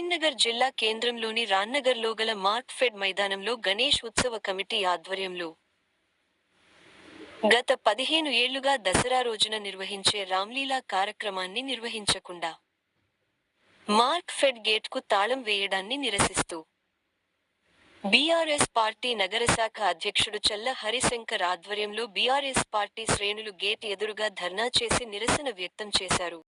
కరీంనగర్ జిల్లా కేంద్రంలోని రాన్నగర్లో గల మార్క్ ఫెడ్ మైదానంలో గణేష్ ఉత్సవ కమిటీ ఆధ్వర్యంలో గత పదిహేను ఏళ్ళుగా దసరా రోజున నిర్వహించే రామ్లీలా కార్యక్రమాన్ని నిర్వహించకుండా మార్క్ ఫెడ్ గేట్కు తాళం వేయడాన్ని నిరసిస్తూ బీఆర్ఎస్ పార్టీ నగరశాఖ అధ్యక్షుడు చల్ల హరిశంకర్ ఆధ్వర్యంలో బీఆర్ఎస్ పార్టీ శ్రేణులు గేట్ ఎదురుగా ధర్నా చేసి నిరసన వ్యక్తం చేశారు.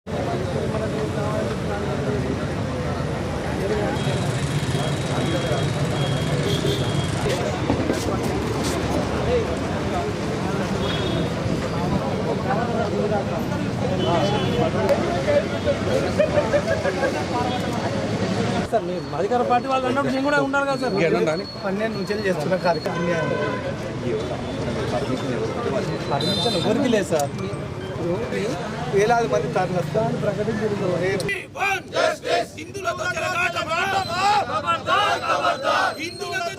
సార్ మీ అధికార పార్టీ వాళ్ళు అన్నప్పుడు నేను కూడా ఉన్నాను కదా సార్. పన్నెండు నుంచి చేస్తున్న కార్యక్రమం పర్మిషన్ ఎవరికి లేదు సార్. వేలాది మంది ప్రకటించారు హిందువులతో చెలగాటమా? హిందువులతో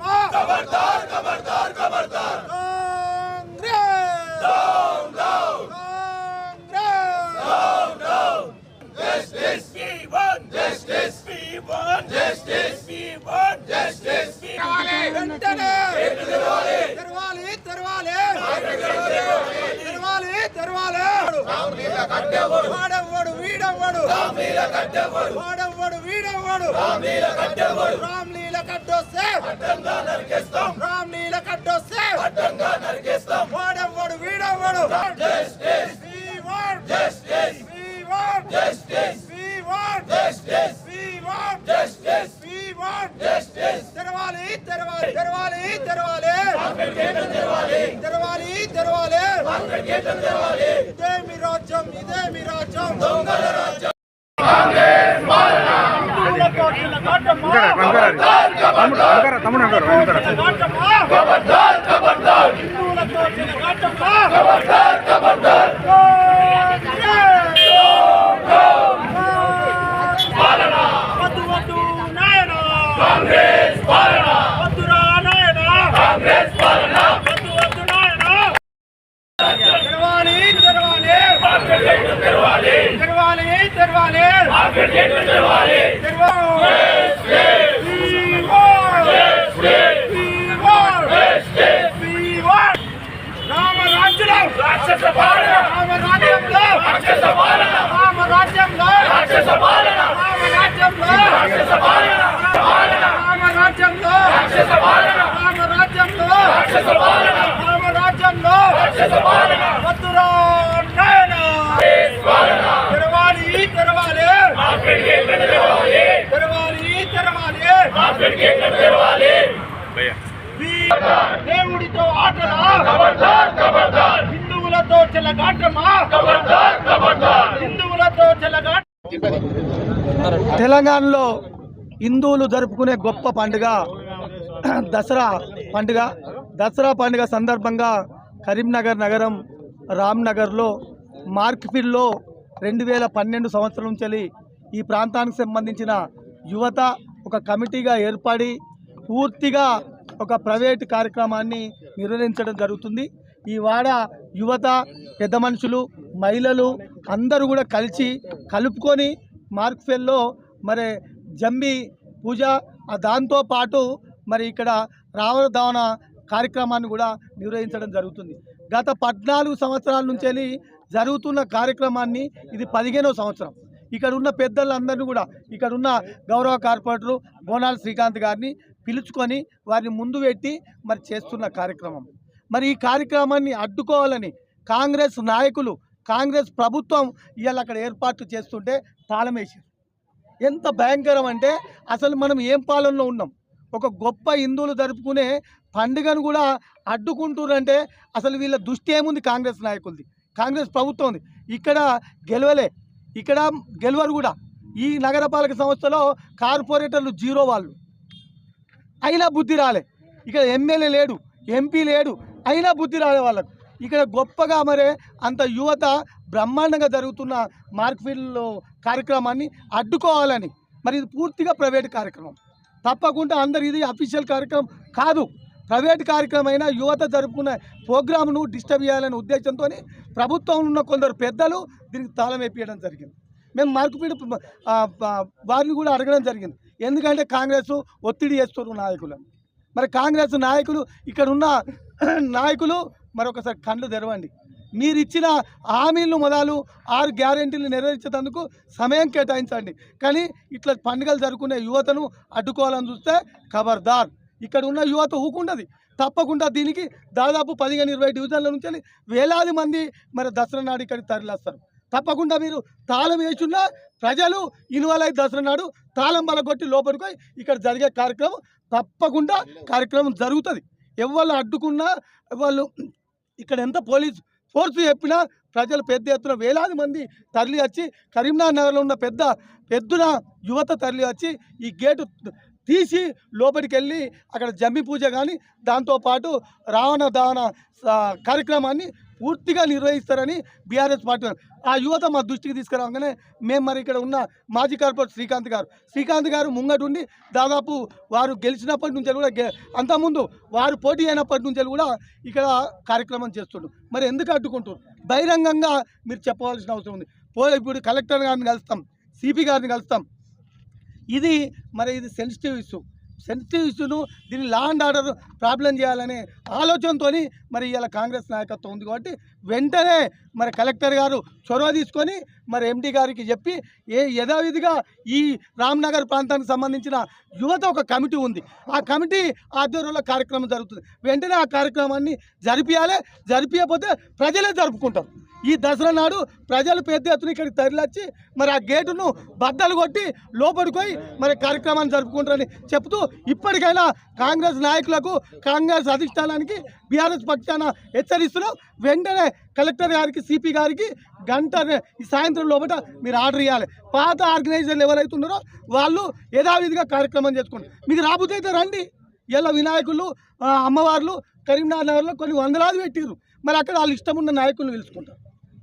ఖబర్దార్ వద్దురా నాయన కాంగ్రెస్ పాలన వద్దురా నాయన కాంగ్రెస్ పాలన వాడెవ్వడు వీడెవ్వడు అడ్డు Congress down down Congress down down వద్దురా నాయన కాంగ్రెస్ పాలన మీది కొంగ రేవంత్ రెడ్డి దొంగ మీది కులతో చెలగాటమా ఖబర్దార్ ఖబర్దార్ హిందూ బంధువులతో చెలగాటమా ఖబర్దార్ ఖబర్దార్ ఖబర్దార్ Congress down down Congress down down Justice, we want justice, we want justice, we want justice, we వెంటనే తెరవాలి తెరవాలి తెరవాలి తెరవాలి వాడెవ్వడు. వీడెవ్వడు. వాడెవ్వడు వీడెవ్వడు రామ్లీల కట్టొస్తే. రామ్లీల కట్టొస్తే. వాడెవ్వడు. వీడెవ్వడు తెరవాలి ఇదేమి రాజ్యం ఇదేమి రాజ్యం దొంగల రాజ్యం వద్దు తెలంగాణలో హిందువులు జరుపుకునే గొప్ప పండుగ దసరా పండుగ. దసరా పండుగ సందర్భంగా కరీంనగర్ నగరం రామ్నగర్లో మార్క్ఫిల్లో రెండు వేల పన్నెండు సంవత్సరం నుంచి ఈ ప్రాంతానికి సంబంధించిన యువత ఒక కమిటీగా ఏర్పడి పూర్తిగా ఒక ప్రైవేటు కార్యక్రమాన్ని నిర్వహించడం జరుగుతుంది. ఈ వాడ యువత పెద్ద మనుషులు మహిళలు అందరూ కూడా కలిసి కలుపుకొని మార్క్ఫెల్లో మరి జంబి పూజ దాంతోపాటు దాంతో పాటు మరి ఇక్కడ రావణ దావణ కార్యక్రమాన్ని కూడా నిర్వహించడం జరుగుతుంది. గత పద్నాలుగు సంవత్సరాల నుంచి జరుగుతున్న కార్యక్రమాన్ని ఇది పదిహేనవ సంవత్సరం. ఇక్కడ ఉన్న పెద్దలందరినీ కూడా ఇక్కడ ఉన్న గౌరవ కార్పొరేటరు బోనాల శ్రీకాంత్ గారిని పిలుచుకొని వారిని ముందు పెట్టి మరి చేస్తున్న కార్యక్రమం. మరి ఈ కార్యక్రమాన్ని అడ్డుకోవాలని కాంగ్రెస్ నాయకులు కాంగ్రెస్ ప్రభుత్వం ఇవాళ అక్కడ ఏర్పాట్లు చేస్తుంటే తాళం ఎంత భయంకరం అంటే అసలు మనం ఏం పాలనలో ఉన్నాం? ఒక గొప్ప హిందువులు జరుపుకునే పండుగను కూడా అడ్డుకుంటున్నారంటే అసలు వీళ్ళ దృష్టి ఏముంది కాంగ్రెస్ నాయకులది? కాంగ్రెస్ ప్రభుత్వం ఉంది ఇక్కడ గెలవలే. ఇక్కడ గెలవరు కూడా. ఈ నగరపాలక సంస్థలో కార్పొరేటర్లు జీరో వాళ్ళు. అయినా బుద్ధి రాలే. ఇక్కడ ఎమ్మెల్యే లేడు ఎంపీ లేడు అయినా బుద్ధి రాలే వాళ్ళకు. ఇక్కడ గొప్పగా మరే అంత యువత బ్రహ్మాండంగా జరుగుతున్న మార్క్ఫీల్డ్ కార్యక్రమాన్ని అడ్డుకోవాలని. మరి ఇది పూర్తిగా ప్రైవేట్ కార్యక్రమం. తప్పకుండా అందరు ఇది అఫీషియల్ కార్యక్రమం కాదు. ప్రైవేట్ కార్యక్రమం యువత జరుపుకున్న ప్రోగ్రామ్ను డిస్టర్బ్ చేయాలనే ఉద్దేశంతో ప్రభుత్వం ఉన్న కొందరు పెద్దలు దీనికి తాళం వేపించడం జరిగింది. మేము మార్కుపీడ వారిని కూడా అడగడం జరిగింది. ఎందుకంటే కాంగ్రెస్ ఒత్తిడి చేస్తున్నారు నాయకులను మరి కాంగ్రెస్ నాయకులు ఇక్కడ ఉన్న నాయకులు మరొకసారి కళ్ళు తెరవండి. మీరు ఇచ్చిన హామీలు మొదలు ఆరు గ్యారెంటీలు నెరవేర్చేందుకు సమయం కేటాయించండి. కానీ ఇట్లా పండుగలు జరుపుకునే యువతను అడ్డుకోవాలని చూస్తే ఖబర్దార్ ఇక్కడ ఉన్న యువత ఊకుండదు తప్పకుండా దీనికి దాదాపు పదిహేను ఇరవై డివిజన్ల నుంచి వేలాది మంది మరి దసరా నాడు ఇక్కడికి తరలిస్తారు. తప్పకుండా మీరు తాళం వేసున్న ప్రజలు ఇనువలై దసరా నాడు తాళం బలగొట్టి లోపలికి పోయి ఇక్కడ జరిగే కార్యక్రమం తప్పకుండా కార్యక్రమం జరుగుతుంది. ఎవరు అడ్డుకున్నా వాళ్ళు ఇక్కడ ఎంత పోలీస్ ఫోర్స్ చెప్పినా ప్రజలు పెద్ద ఎత్తున వేలాది మంది తరలి వచ్చి కరీంనగర్ నగర్లో ఉన్న పెద్ద పెద్దున యువత తరలి వచ్చి ఈ గేటు తీసి లోపలికి వెళ్ళి అక్కడ జమ్మి పూజ కానీ దాంతోపాటు రావణ దావన స- కార్యక్రమాన్ని పూర్తిగా నిర్వహిస్తారని బీఆర్ఎస్ పార్టీ ఆ యువత మా దృష్టికి తీసుకురాగానే మేము మరి ఇక్కడ ఉన్న మాజీ కార్పొరేటర్ శ్రీకాంత్ గారు. శ్రీకాంత్ గారు ముంగటుండి దాదాపు వారు గెలిచినప్పటి నుంచి కూడా అంతకుముందు వారు పోటీ అయినప్పటి నుంచి కూడా ఇక్కడ కార్యక్రమం చేస్తుండ్రు. మరి ఎందుకు అడ్డుకుంటారు బహిరంగంగా మీరు చెప్పవలసిన అవసరం ఉంది. పో ఇప్పుడు కలెక్టర్ గారిని కలుస్తాం సిపి గారిని కలుస్తాం ఇది మరి ఇది సెన్సిటివ్ ఇష్యూ సెన్సిటివ్ ఇష్యూను దీన్ని లా అండ్ ఆర్డర్ ప్రాబ్లం చేయాలనే ఆలోచనతో మరి ఇలా కాంగ్రెస్ నాయకత్వం ఉంది కాబట్టి వెంటనే మరి కలెక్టర్ గారు చొరవ తీసుకొని మరి ఎండి గారికి చెప్పి ఏ యథావిధిగా ఈ రామ్నగర్ ప్రాంతానికి సంబంధించిన యువత ఒక కమిటీ ఉంది. ఆ కమిటీ ఆధ్వర్యంలో కార్యక్రమం జరుగుతుంది. వెంటనే ఆ కార్యక్రమాన్ని జరిపియాలి జరిపించకపోతే ప్రజలే జరుపుకుంటారు. ఈ దసరా నాడు ప్రజలు పెద్ద ఎత్తున ఇక్కడికి తరలిచ్చి మరి ఆ గేటును బద్దలు కొట్టి లోపలికి పోయి మరి కార్యక్రమాన్ని జరుపుకుంటారని చెప్తూ ఇప్పటికైనా కాంగ్రెస్ నాయకులకు కాంగ్రెస్ అధిష్టానానికి బీఆర్ఎస్ పక్షాన హెచ్చరిస్తున్నాం. వెంటనే కలెక్టర్ గారికి సిపి గారికి గంట ఈ సాయంత్రం లోపల మీరు ఆర్డర్ ఇవ్వాలి పాత ఆర్గనైజర్లు ఎవరైతే ఉన్నారో వాళ్ళు యథావిధిగా కార్యక్రమం చేసుకుంటారు. మీకు రాబోతే అయితే రండి. ఇలా వినాయకులు అమ్మవార్లు కరీంనగర్ నగర్లో కొన్ని వందలాది పెట్టిర్రు. మరి అక్కడ వాళ్ళు ఇష్టం ఉన్న నాయకులను పిలుచుకుంటారు.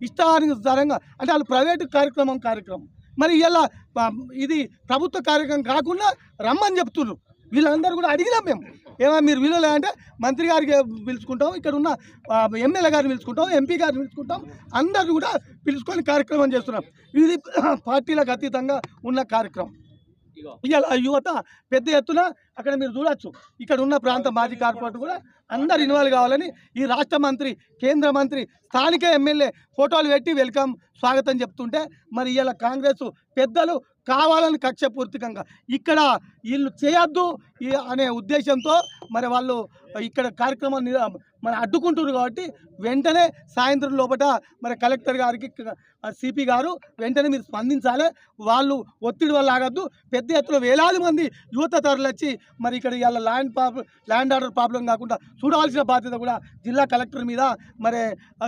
ఇష్టానుసారంగా అంటే వాళ్ళు ప్రైవేటు కార్యక్రమం కార్యక్రమం. మరి ఇలా ఇది ప్రభుత్వ కార్యక్రమం కాకుండా రమ్మని చెప్తున్నారు వీళ్ళందరూ కూడా అడిగినాం మేము. ఏమో మీరు విలువలే అంటే మంత్రి గారికి పిలుచుకుంటాం ఇక్కడ ఉన్న ఎమ్మెల్యే గారిని పిలుచుకుంటాం ఎంపీ గారిని పిలుచుకుంటాం అందరిని కూడా పిలుచుకొని కార్యక్రమం చేస్తున్నాం. ఇది పార్టీలకు అతీతంగా ఉన్న కార్యక్రమం. ఇవాళ యువత పెద్ద ఎత్తున అక్కడ మీరు చూడొచ్చు. ఇక్కడ ఉన్న ప్రాంత మాజీ కార్పొరేటర్ కూడా అందరు ఇన్వాల్వ్ కావాలని ఈ రాష్ట్ర మంత్రి కేంద్ర మంత్రి స్థానిక ఎమ్మెల్యే ఫోటోలు పెట్టి వెల్కమ్ స్వాగతం చెప్తుంటే మరి ఇలా కాంగ్రెస్ పెద్దలు కావాలని కక్షపూర్తికంగా ఇక్కడ వీళ్ళు చేయొద్దు ఈ- అనే ఉద్దేశంతో మరి వాళ్ళు ఇక్కడ కార్యక్రమం మనం మరి అడ్డుకుంటున్నారు కాబట్టి వెంటనే సాయంత్రం లోపల మరి కలెక్టర్ గారికి సిపి గారు వెంటనే మీరు స్పందించాలి. వాళ్ళు ఒత్తిడి వల్ల ఆగద్దు. పెద్ద ఎత్తున వేలాది మంది యువత తరలిచ్చి మరి ఇక్కడ ఇవాళ land problem law and order problem కాకుండా చూడాల్సిన బాధ్యత కూడా జిల్లా కలెక్టర్ మీద మరి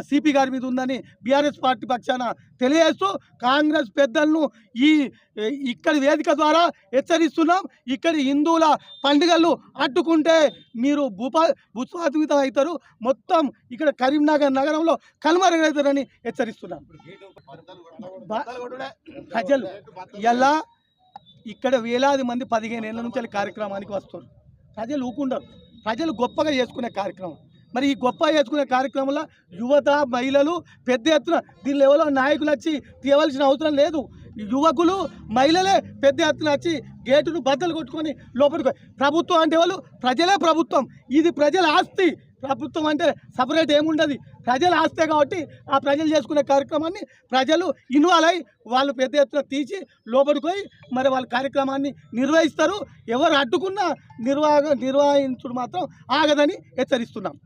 సిపి గారి మీద ఉందని బీఆర్ఎస్ పార్టీ పక్షాన తెలియజేస్తూ కాంగ్రెస్ పెద్దలను ఈ ఇక్కడి వేదిక ద్వారా హెచ్చరిస్తున్నాం. ఇక్కడి హిందువుల పండుగలు అడ్డుకుంటే మీరు భూపా భూస్వామితం అవుతారు. మొత్తం ఇక్కడ కరీంనగర్ నగరంలో కనుమరుగవుతారని హెచ్చరిస్తున్నాం. ప్రజలు ఎలా ఇక్కడ వేలాది మంది పదిహేను ఏళ్ళ నుంచి కార్యక్రమానికి వస్తారు ప్రజలు ఊకుండరు ప్రజలు గొప్పగా చేసుకునే కార్యక్రమం. మరి ఈ గొప్ప చేసుకునే కార్యక్రమంలో యువత మహిళలు పెద్ద ఎత్తున దీనిలో ఎవరో నాయకులు వచ్చి తీయవలసిన అవసరం లేదు. యువకులు మహిళలే పెద్ద ఎత్తున వచ్చి గేటును బద్దలు కొట్టుకొని లోపలికి ప్రభుత్వం అంటే వాళ్ళు ప్రజలే ప్రభుత్వం. ఇది ప్రజల ఆస్తి. ప్రభుత్వం అంటే సపరేట్ ఏముండదు. ప్రజల ఆస్తే కాబట్టి ఆ ప్రజలు చేసుకునే కార్యక్రమాన్ని ప్రజలు ఇన్వాల్వ్ అయ్యి వాళ్ళు పెద్ద ఎత్తున తీసి లోపలికి మరి వాళ్ళ కార్యక్రమాన్ని నిర్వహిస్తారు. ఎవరు అడ్డుకున్నా నిర్వాహ నిర్వహించుడు మాత్రం ఆగదని హెచ్చరిస్తున్నాం.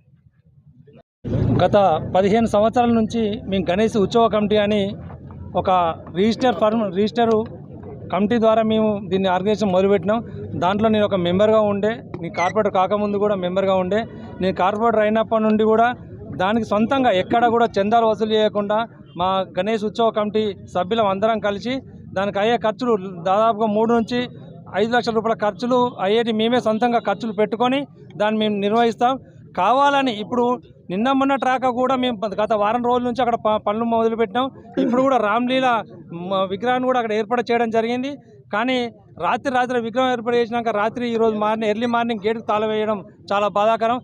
గత పదిహేను సంవత్సరాల నుంచి మేము గణేష్ ఉత్సవ కమిటీ అని ఒక రిజిస్టర్ ఫర్మ్ రిజిస్టరు కమిటీ ద్వారా మేము దీన్ని ఆర్గనైజేషన్ మొదలుపెట్టినాం. దాంట్లో నేను ఒక మెంబర్గా ఉండే నేను కార్పొరేటర్ కాకముందు కూడా మెంబర్గా ఉండే. నేను కార్పొరేటర్ అయినప్పటి నుండి కూడా దానికి సొంతంగా ఎక్కడ కూడా చందాలు వసూలు చేయకుండా మా గణేష్ ఉత్సవ కమిటీ సభ్యులం అందరం కలిసి దానికి అయ్యే ఖర్చులు దాదాపుగా మూడు నుంచి ఐదు లక్షల రూపాయల ఖర్చులు అయ్యేటి మేమే సొంతంగా ఖర్చులు పెట్టుకొని దాన్ని మేము నిర్వహిస్తాం. కావాలని ఇప్పుడు నిన్న మొన్న ట్రాక కూడా మేము గత వారం రోజుల నుంచి అక్కడ పనులు మొదలుపెట్టినాం. ఇప్పుడు కూడా రామ్లీల విగ్రహాన్ని కూడా అక్కడ ఏర్పాటు చేయడం జరిగింది. కానీ రాత్రి రాత్రి విగ్రహం ఏర్పాటు చేసినాక రాత్రి ఈరోజు మార్నింగ్ ఎర్లీ మార్నింగ్ గేటుకు తాళ వేయడం చాలా బాధాకరం.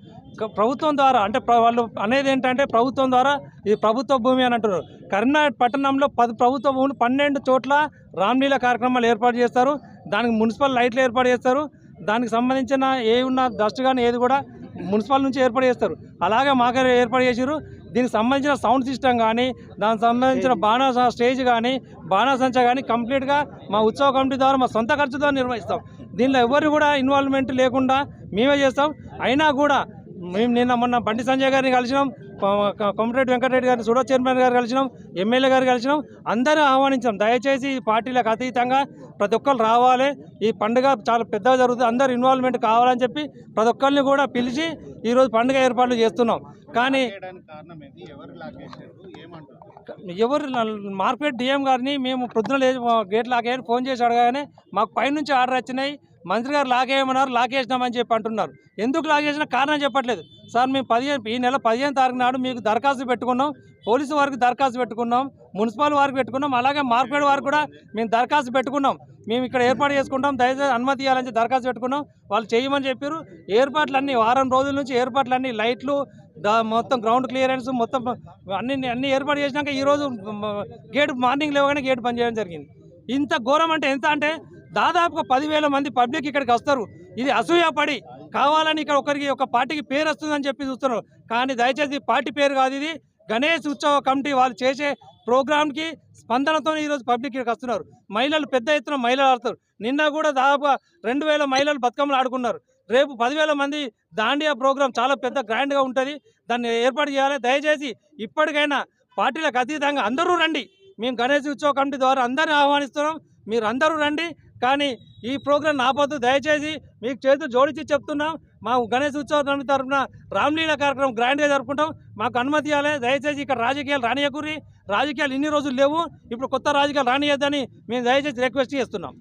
ప్రభుత్వం ద్వారా అంటే వాళ్ళు అనేది ఏంటంటే ప్రభుత్వం ద్వారా ఇది ప్రభుత్వ భూమి అని అంటున్నారు. కరీంనగర్ పట్టణంలో పది ప్రభుత్వ భూములు పన్నెండు చోట్ల రామ్లీల కార్యక్రమాలు ఏర్పాటు చేస్తారు. దానికి మున్సిపల్ లైట్లు ఏర్పాటు చేస్తారు. దానికి సంబంధించిన ఏ ఉన్న డస్ట్ కానీ ఏది కూడా మున్సిపల్ నుంచి ఏర్పాటు చేస్తారు. అలాగే మాకే ఏర్పాటు చేసారు దీనికి సంబంధించిన సౌండ్ సిస్టమ్ కానీ దానికి సంబంధించిన బాణా స్టేజ్ కానీ బాణాసంచ కానీ కంప్లీట్గా మా ఉత్సవ కమిటీ ద్వారా మా సొంత ఖర్చుతో నిర్వహిస్తాం. దీనిలో ఎవరు కూడా ఇన్వాల్వ్మెంట్ లేకుండా మేమే చేస్తాం. అయినా కూడా మేము నిన్న మొన్న బండి సంజయ్ గారిని కలిసినాం కొమరెడ్డి వెంకటరెడ్డి గారిని సుడో చైర్మన్ గారు కలిసినాం ఎమ్మెల్యే గారు కలిసినాం అందరూ ఆహ్వానించాం. దయచేసి ఈ పార్టీలకు అతీతంగా ప్రతి ఒక్కరు రావాలి. ఈ పండుగ చాలా పెద్దగా జరుగుతుంది. అందరు ఇన్వాల్వ్మెంట్ కావాలని చెప్పి ప్రతి ఒక్కరిని కూడా పిలిచి ఈరోజు పండుగ ఏర్పాట్లు చేస్తున్నాం. కానీ ఎవరు మార్కెట్ డిఎం గారిని మేము పొద్దున లేదు గేట్ లాగేయని ఫోన్ చేసి అడగానే మాకు పైనుంచి ఆర్డర్ వచ్చినాయి. మంత్రి గారు లాకేయమన్నారు లాకేసినామని చెప్పి అంటున్నారు. ఎందుకు లాకేసిన కారణం చెప్పట్లేదు. సార్ మేము పదిహేను ఈ నెల పదిహేను తారీఖు నాడు మీకు దరఖాస్తు పెట్టుకున్నాం పోలీసు వారికి దరఖాస్తు పెట్టుకున్నాం మున్సిపల్ వారికి పెట్టుకున్నాం అలాగే మార్కెట్ వారికి కూడా మేము దరఖాస్తు పెట్టుకున్నాం. మేము ఇక్కడ ఏర్పాటు చేసుకుంటాం దయచేసి అనుమతి ఇవ్వాలని దరఖాస్తు పెట్టుకున్నాం. వాళ్ళు చేయమని చెప్పారు. ఏర్పాట్లన్నీ వారం రోజుల నుంచి ఏర్పాట్లన్నీ లైట్లు మొత్తం గ్రౌండ్ క్లియరెన్స్ మొత్తం అన్ని అన్ని ఏర్పాటు చేసినాక ఈరోజు గేట్ మార్నింగ్ లేవగానే గేట్ పనిచేయడం చేయడం జరిగింది. ఇంత ఘోరం అంటే ఎంత అంటే దాదాపుగా పదివేల మంది పబ్లిక్ ఇక్కడికి వస్తారు. ఇది అసూయపడి కావాలని ఇక్కడ ఒకరికి ఒక పార్టీకి పేరు వస్తుందని చెప్పి చూస్తున్నారు. కానీ దయచేసి పార్టీ పేరు కాదు ఇది. గణేష్ ఉత్సవ కమిటీ వాళ్ళు చేసే ప్రోగ్రామ్కి స్పందనతో ఈరోజు పబ్లిక్ ఇక్కడికి వస్తున్నారు. మహిళలు పెద్ద ఎత్తున మహిళలు ఆడుతారు. నిన్న కూడా దాదాపుగా రెండు వేల మహిళలు బతుకమ్మలు ఆడుకున్నారు. రేపు పదివేల మంది దాండియా ప్రోగ్రాం చాలా పెద్ద గ్రాండ్గా ఉంటుంది. దాన్ని ఏర్పాటు చేయాలి. దయచేసి ఇప్పటికైనా పార్టీలకు అతీతంగా అందరూ రండి. మేము గణేష్ ఉత్సవ కమిటీ ద్వారా అందరిని ఆహ్వానిస్తున్నాం. మీరు అందరూ రండి. కానీ ఈ ప్రోగ్రాం ఆపొద్దు దయచేసి మీకు చేతులు జోడించి చెప్తున్నాం. మా గణేష్ ఉత్సవం తరఫున రామ్లీల కార్యక్రమం గ్రాండ్గా జరుపుకుంటాం. మాకు అనుమతి ఇవ్వాలి. దయచేసి ఇక్కడ రాజకీయాలు రానియకూరి. రాజకీయాలు ఇన్ని రోజులు లేవు. ఇప్పుడు కొత్త రాజకీయాలు రానియద్దని మేము దయచేసి రిక్వెస్ట్ చేస్తున్నాం.